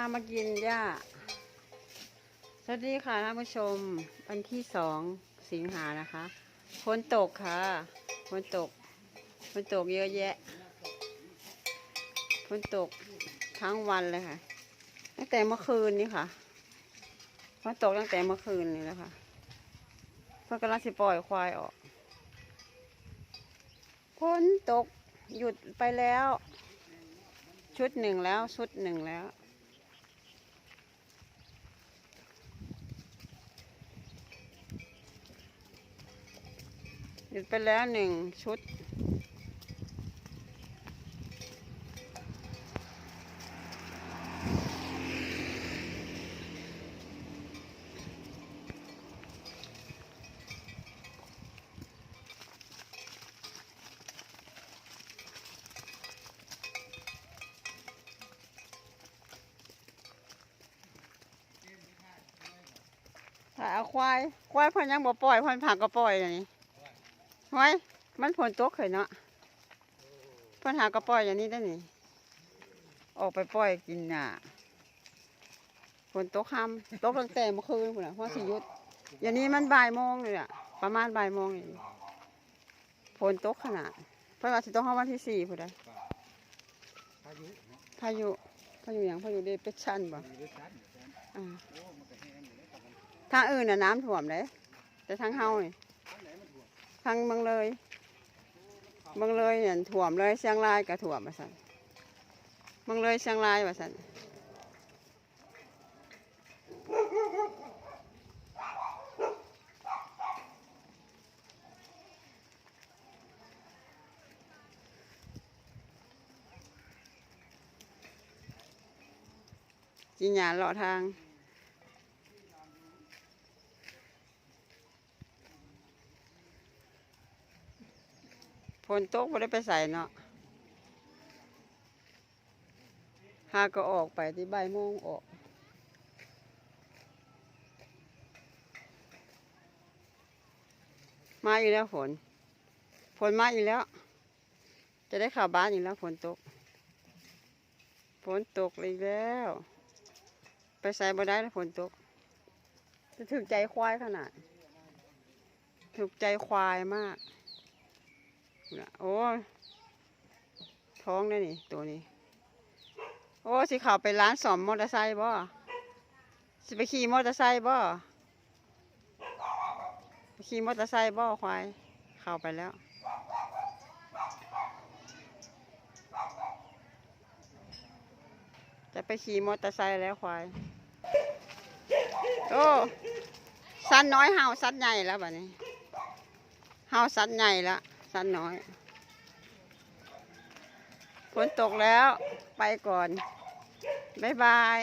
ามากินหญ้า สวัสดีค่ะท่านผู้ชม วันที่สองสิงหานะคะฝนตกค่ะฝนตกฝนตกเยอะแยะฝนตกทั้งวันเลยค่ะ ตั้งแต่เมื่อคืนนี่ค่ะฝนตกตั้งแต่เมื่อคืนนี่แล้วค่ะเพื่อกำลังสิปล่อยควายออกฝนตกหยุดไปแล้ว ชุดหนึ่งแล้วชุดหนึ่งแล้ว หยุดไปแล้วหนึ่งชุด ถ้าเอาควาย ควายเพันยังบ่ปล่อยเพันผักก็ปล่อยอย่างนี้ ไว้มันผลตกเคยเนาะเพันหากก็ปล่อยอย่างนี้ได้นี่ออกไปปล่อยกินน่ะฝนตกค่ำตกตั้งแต่เมื่อคืนพุ่นน่ะเพราะสิยุดอย่างนี้มันบ่ายโมงเลยอะประมาณบ่ายโมงอย่างนี้ฝนตกขนาดเพิ่นว่าสิต้องเข้าวันที่สี่พุ่นใดพายุพายุพายุอย่างพายุเดปชันบ่มีด้วยกันอยู่กันอ่าโอ้มันบ่ทางอื่นน่ะน้ำท่วมเลยแต่ทางเฮานี่ ถ่วงทางเมืองเลยเมืองเลยเนี่ยถ่วมเลยเชียงรายก็ถ่วมมาสั่นเมืองเลยเชียงรายว่าสั่นจีหยาเลาะทาง ฝนตกไม่ได้ไปใส่เนาะหาก็ออกไปที่บ่ายโมงออก มาอีกแล้วฝน ฝนมาอีกแล้ว จะได้ข่าวบ้านอีกแล้วฝนตก ฝนตกอีกแล้ว ไปใส่บ่ได้แล้วฝนตก จะถึกใจควายขนาดถูกใจควายมาก โอ้ท้องได้นี่ ตัวนี้ โอ้สิเขับไปร้านสอมมอเตอร์ไซค์บ่สิไปขี่มอเตอร์ไซค์บ่ขี่มอเตอร์ไซค์บ่ควาย เข้าไปแล้วจะไปขี่มอเตอร์ไซค์แล้วควาย โอ้สันน้อยเห่าสันใหญ่แล้วบัดนี้ เห่าสันใหญ่แล้ว สันน้อยฝนตกแล้วไปก่อน บ๊ายบาย